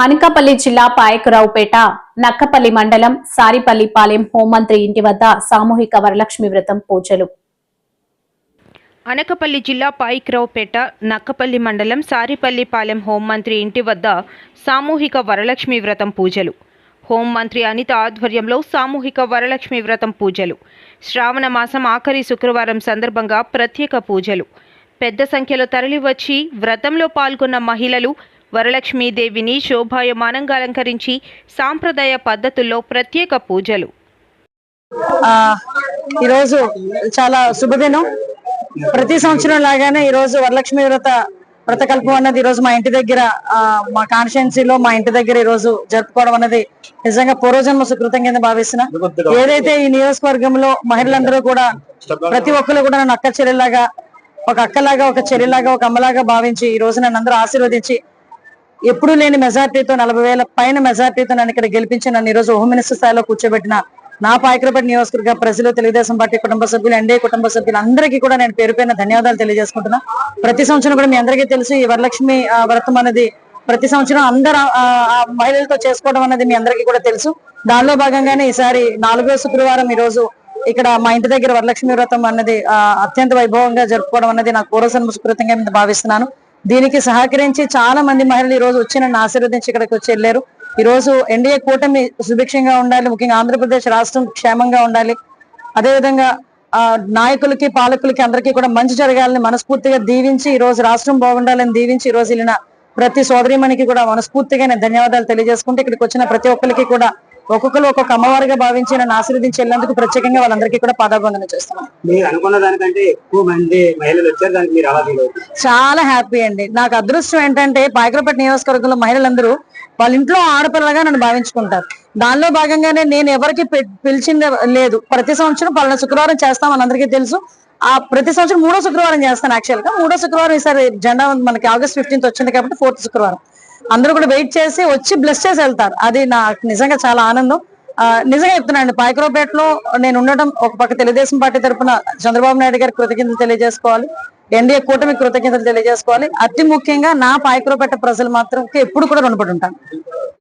అనకాపల్లి జిల్లా పాయకరావుపేట నక్కపల్లి మండలం సారిపల్లి పాలెం హోంమంత్రి ఇంటి వద్ద సామూహిక వరలక్ష్మి వ్రతం పూజలు. అనకపల్లి జిల్లా పాయిక్రావుపేట నక్కపల్లి మండలం సారిపల్లిపాలెం హోంమంత్రి ఇంటి వద్ద సామూహిక వరలక్ష్మి వ్రతం పూజలు. హోంమంత్రి అనిత ఆధ్వర్యంలో సామూహిక వరలక్ష్మి వ్రతం పూజలు. శ్రావణ మాసం ఆఖరి శుక్రవారం సందర్భంగా ప్రత్యేక పూజలు. పెద్ద సంఖ్యలో తరలివచ్చి వ్రతంలో పాల్గొన్న మహిళలు వరలక్ష్మీదేవిని శోభాయమానంగా అలంకరించి సాంప్రదాయ పద్ధతుల్లో ప్రత్యేక పూజలు. ఆ ఈరోజు చాలా శుభదినం. ప్రతి సంవత్సరం లాగానే ఈ రోజు వరలక్ష్మి వ్రత వ్రతకల్పం అన్నది ఈ రోజు మా ఇంటి దగ్గర మా కాన్స్టిట్యున్సీలో మా ఇంటి దగ్గర ఈ రోజు జరుపుకోవడం అన్నది నిజంగా పూర్వజన్మ సుకృతం కింద భావిస్తున్న. ఏదైతే ఈ నియోజకవర్గంలో మహిళలందరూ కూడా ప్రతి ఒక్కరు కూడా నన్ను అక్క చెల్లెలాగా ఒక అక్కలాగా ఒక చెల్లెలాగా ఒక అమ్మలాగా భావించి ఈ రోజు నన్ను అందరూ ఆశీర్వదించి ఎప్పుడూ లేని మెజార్టీతో నలభై వేల పైన మెజార్టీతో నన్ను ఇక్కడ గెలిపించి నన్ను ఈరోజు హోమ్ మినిస్టర్ స్థాయిలో కూర్చోబెట్టిన నా పాయకరపేట నియోజకవర్గ ప్రజలు తెలుగుదేశం పార్టీ కుటుంబ సభ్యులు ఎన్డీఏ కుటుంబ సభ్యులు అందరికీ కూడా నేను పేరు పైన ధన్యవాదాలు తెలియజేసుకుంటున్నా. ప్రతి సంవత్సరం కూడా మీ అందరికీ తెలుసు ఈ వరలక్ష్మి వ్రతం అనేది ప్రతి సంవత్సరం అందరు మహిళలతో చేసుకోవడం అనేది మీ అందరికీ కూడా తెలుసు. దానిలో భాగంగానే ఈసారి నాలుగో శుక్రవారం ఈ రోజు ఇక్కడ మా ఇంటి దగ్గర వరలక్ష్మి వ్రతం అన్నది అత్యంత వైభవంగా జరుపుకోవడం అనేది నాకు పూర్వసన్మ సుకృతంగా భావిస్తున్నాను. దీనికి సహకరించి చాలా మంది మహిళలు ఈ రోజు వచ్చి నన్ను ఆశీర్వదించి ఇక్కడికి వచ్చి వెళ్ళారు. ఈ రోజు ఎన్డీఏ కూటమి సుభిక్షంగా ఉండాలి ముఖ్యంగా ఆంధ్రప్రదేశ్ రాష్ట్రం క్షేమంగా ఉండాలి. అదేవిధంగా ఆ నాయకులకి పాలకులకి అందరికీ కూడా మంచి జరగాలని మనస్ఫూర్తిగా దీవించి ఈ రోజు రాష్ట్రం బాగుండాలని దీవించి ఈ రోజు వెళ్ళిన ప్రతి సోదరిమణికి కూడా మనస్ఫూర్తిగా నేను ధన్యవాదాలు తెలియజేసుకుంటే ఇక్కడికి వచ్చిన ప్రతి ఒక్కరికి కూడా ఒక్కొక్కరు ఒక్కొక్క అమ్మవారిగా భావించి నన్ను ఆశీర్వదించి వెళ్ళినందుకు ప్రత్యేకంగా వాళ్ళందరికీ కూడా పాదాబంధన చేస్తున్నాను. మీరు అనుకున్న దానికంటే ఎక్కువ మంది మహిళలు వచ్చారు దానికి మీరు అలా చాలా హ్యాపీ అండి. నాకు అదృష్టం ఏంటంటే పాయకరపేట నియోజకవర్గంలో మహిళలందరూ వాళ్ళ ఇంట్లో ఆడపిల్లగా నన్ను భావించుకుంటారు. దానిలో భాగంగానే నేను ఎవరికి పిలిచింది లేదు. ప్రతి సంవత్సరం పలానా శుక్రవారం చేస్తామని అందరికీ తెలుసు. ఆ ప్రతి సంవత్సరం మూడో శుక్రవారం చేస్తాను యాక్చువల్గా. మూడో శుక్రవారం ఈసారి జెండా మనకి ఆగస్ట్ ఫిఫ్టీన్త్ వచ్చింది కాబట్టి ఫోర్త్ శుక్రవారం. అందరూ కూడా వెయిట్ చేసి వచ్చి బ్లెస్ చేసి వెళ్తారు. అది నాకు నిజంగా చాలా ఆనందం. ఆ, నిజంగా చెప్తున్నాను పాయకరావుపేటలో నేను ఉండడం ఒక పక్క తెలుగుదేశం పార్టీ తరపున చంద్రబాబు నాయుడు గారి కృతజ్ఞతలు తెలియజేసుకోవాలి. ఎన్డీఏ కూటమి కృతజ్ఞతలు తెలియజేసుకోవాలి. అతి ముఖ్యంగా నా పాయకరావుపేట ప్రజలు మాత్రం ఎప్పుడు కూడా రుణపడి ఉంటాను